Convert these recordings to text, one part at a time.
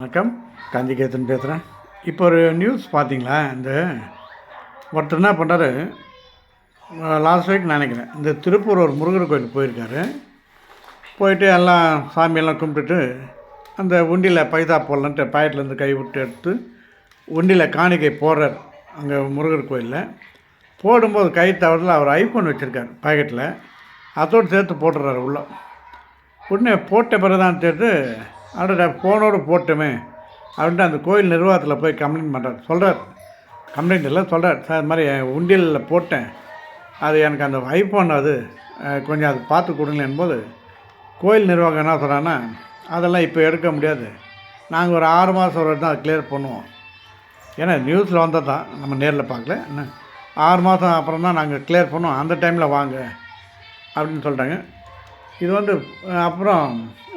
வணக்கம். காந்திகேதன் பேசுகிறேன் இப்போ ஒரு நியூஸ் பார்த்தீங்களா? இந்த ஒருத்தர் என்ன பண்ணுறாரு லாஸ்ட் வீக் நினைக்கிறேன். இந்த திருப்பூர் ஒரு முருகர் கோயிலுக்கு போயிருக்காரு. போயிட்டு எல்லாம் சாமியெல்லாம் கும்பிட்டுட்டு அந்த உண்டியில் பைதா போடலான்ட்டு பாக்கெட்லேருந்து கை விட்டு எடுத்து உண்டியில் காணிக்கை போடுறார் அங்கே முருகர் கோயிலில். போடும்போது கை தவறில் அவர் ஐஃபோன் வச்சுருக்கார் பாக்கெட்டில் அதோடு சேர்த்து போட்டுறாரு உள்ளே. உடனே போட்ட பிறகு தான் அடடா ஃபோனோடு போட்டோமே அப்படின்ட்டு அந்த கோயில் நிர்வாகத்தில் போய் கம்ப்ளைண்ட் பண்ணுறார் சொல்கிறார் கம்ப்ளைண்ட் இல்லை சொல்கிறார் சார் இது மாதிரி என் உண்டியலில் போட்டேன். அது எனக்கு அந்த ஐஃபோன் அது கொஞ்சம் அது பார்த்து கொடுங்களேன் போது கோயில் நிர்வாகம் என்ன சொல்கிறாங்கன்னா அதெல்லாம் இப்போ எடுக்க முடியாது. நாங்கள் ஒரு ஆறு மாதம் ஒரு தான் கிளியர் பண்ணுவோம். ஏன்னா நியூஸில் வந்தது தான். நம்ம நேரில் பார்க்கல. என்ன? ஆறு மாதம் அப்புறம் தான் நாங்கள் கிளியர் பண்ணுவோம். அந்த டைமில் வாங்க அப்படின்னு சொல்கிறாங்க இது வந்து அப்புறம்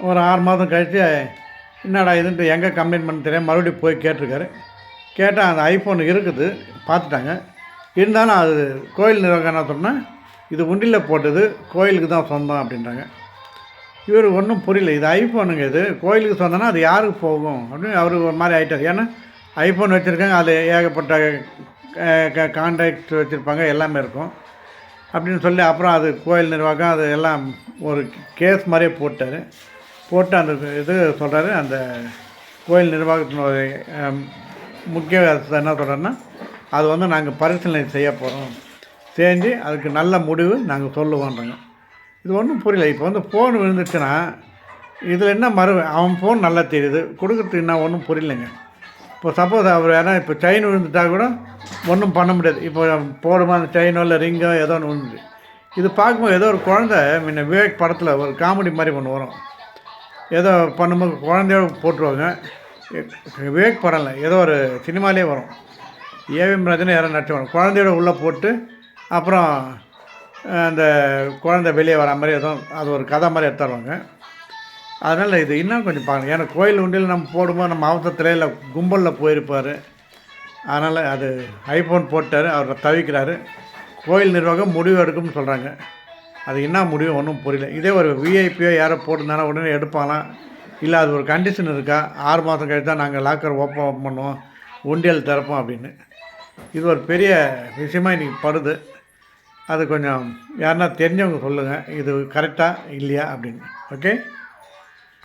ஒரு ஆறு மாதம் கழித்து என்னடா இதுன்ட்டு எங்கே கம்ப்ளைண்ட் பண்ண தெரியாது மறுபடியும் போய் கேட்டிருக்காரு. கேட்டால் அந்த ஐஃபோன் இருக்குது. பார்த்துட்டாங்க. இருந்தாலும் அது கோயில் நிர்வாகம் என்ன சொன்னால் இது உண்டியில் போட்டது கோயிலுக்கு தான் சொந்தம் அப்படின்றாங்க. இவர் ஒன்றும் புரியல. இது ஐஃபோனுங்க இது. கோயிலுக்கு சொந்தம்னா அது யாருக்கு போகும்? அப்படின்னு அவருக்கு ஒரு மாதிரி ஆகிட்டார் ஏன்னா ஐஃபோன் வச்சுருக்காங்க அது ஏகப்பட்ட கான்டாக்ட் வச்சுருப்பாங்க எல்லாமே இருக்கும். அப்படின்னு சொல்லி அப்புறம் அது கோயில் நிர்வாகம் அது எல்லாம் ஒரு கேஸ் மாதிரியே போட்டார். போட்டு அந்த இது சொல்கிறாரு அந்த கோயில் நிர்வாகத்தினுடைய முக்கிய என்ன சொல்கிறேன்னா அது வந்து நாங்கள் பரிசீலனை செய்ய போகிறோம் செஞ்சு அதுக்கு நல்ல முடிவு நாங்கள் சொல்லுவோன்றாங்க. இது ஒன்றும் புரியல. இப்போ வந்து ஃபோன் விழுந்துச்சுன்னா இதில் என்ன மறு அவன் ஃபோன் நல்லா தெரியுது. கொடுக்குறதுக்கு என்ன ஒன்றும் புரியலைங்க. இப்போ சப்போஸ் அவர் ஏன்னா இப்போ செயின் விழுந்துட்டா கூட ஒன்றும் பண்ண முடியாது. இப்போ போடுமா அந்த செயினோ இல்லை ரிங்கோ ஏதோ ஒன்று இது பார்க்கும்போது ஏதோ ஒரு குழந்தை முன்ன விவேக் படத்தில் ஒரு காமெடி மாதிரி ஒன்று வரும். ஏதோ பண்ணும்போது குழந்தையோட போட்டுருவாங்க. விவேக் படம் இல்லை ஏதோ ஒரு சினிமாலே வரும். ஏவிஎம் ராஜன் யாரும் நடிச்சுவாங்க குழந்தையோட உள்ளே போட்டு அப்புறம் அந்த குழந்தை வெளியே வர மாதிரி எதுவும் அது ஒரு கதை மாதிரி எடுத்துருவாங்க அதனால் இது இன்னும் கொஞ்சம் பாருங்கள் ஏன்னா கோயில் உண்டியில் நம்ம போடும்போது நம்ம அவசரத்தில் இல்லை கும்பலில் போயிருப்பார். அதனால் அது ஐஃபோன் போட்டார் அவர் தவிக்கிறாரு. கோயில் நிர்வாகம் முடிவு எடுக்கும்னு சொல்கிறாங்க அது என்ன முடிவு ஒன்றும் புரியல. இதே ஒரு விஐபியோ யாரோ போட்டிருந்தானா உடனே எடுப்பாங்களாம். இல்லை அது ஒரு கண்டிஷன் இருக்கா? ஆறு மாதம் கழித்து தான் நாங்கள் லாக்கர் ஓப்பன் பண்ணுவோம். உண்டியல் திறப்போம் அப்படின்னு. இது ஒரு பெரிய விஷயமா இன்றைக்கி படுது. அது கொஞ்சம் யாருன்னா தெரிஞ்சவங்க சொல்லுங்கள் இது கரெக்டாக இல்லையா அப்படின்னு. ஓகே